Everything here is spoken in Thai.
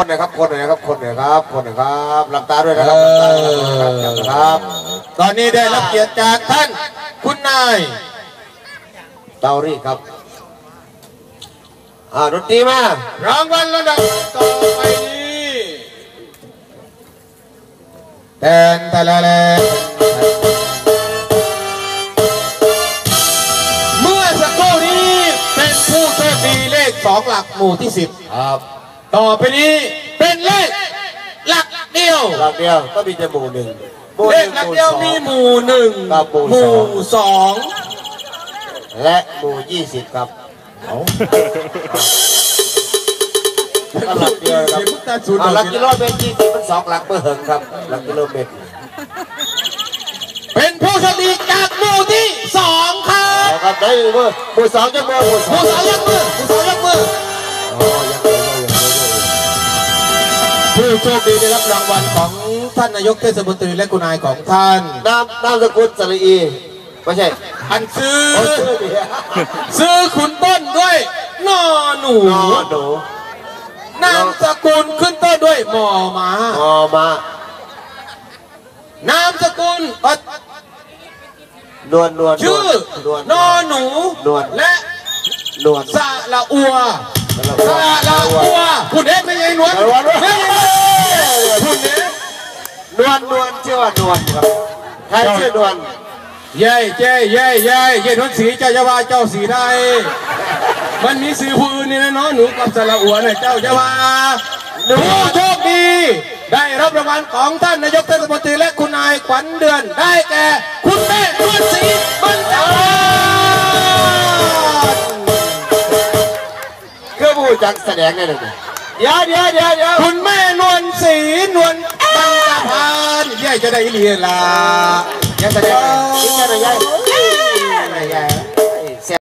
คนหน่อยครับคนหน่อยครับคนหน่อยครับคนหน่อยครับหลับตาด้วยนะครับหลับตาด้วยนะครับครับ ตอนนี้ได้รับเกียรติจากท่าน คุณนายเตารีครับอ่าดนตรีมารางวัลระดับต่อไปนี้แทนทะละแลเมื่อสักครู่นี้เป็นผู้โชคดีเลขสองหลักหมู่ที่สิบครับ ต่อไปนี้เป็นเลขหลักเดียวหลักเดียวก็มีแต่หมู่หนึ่งหมู่เลหขนึ่งหลักหมู่เดียวสองมีหมู่หนึ่งครับหมู่หมู่สองสองและหมู่ยี่สิบครับก็หลักเดียวครับเดี๋ยวพุทธศูนย์อ่าหลักกิโลเมตรยี่สิบมันสองหลักเบอร์เหิงครับหลักกิโลเมตรเป็นผู้โชคดีจากหมู่ที่สองครับเอาครับได้เบอร์หมู่สองจะเบอร์หมู่สหอมู่งสองยกมือหมู่สองยก ผู้โชคดีได้รับรางวัลของท่านนายกเทศมนตรีและคุณนายของท่าน นามนามสกุลสลีไม่ใช่อันซื้อโอ้ชื่อเดียวซื้อขุนต้นด้วยนอหนูนอหนูนามสกุลขึ้นต้นด้วยหมอหมามอมานามสกุลเอ่อนวลนวลชื่อ นวล นอหนู นวล และนวลสะละอัวสะละอัวคุณเอ๊ะ วลนวลชื่อว่านวลครับใครชื่อนวลเย้เย้เย้เย้เย้ทนสีเจ้าจะว่าเจ้าสีได้ มันมีสื่อผู้อื่นนี่นะเนาะหนูกับสระอัวเนี่ยเจ้าจะว่าหนูโชคดี ได้รับรางวัลของท่านนายกเทศมนตรีและคุณนายขวัญเดือนได้แก่ คุณแม่นวลศรีบรรจงเครื่องผู้จักแสดงได้เลยเดี๋ยวเดี๋ยวเดี๋ยวเดี๋ยวคุณแม่นวลศรีนวลบรรจพานเย้จะได้เรีย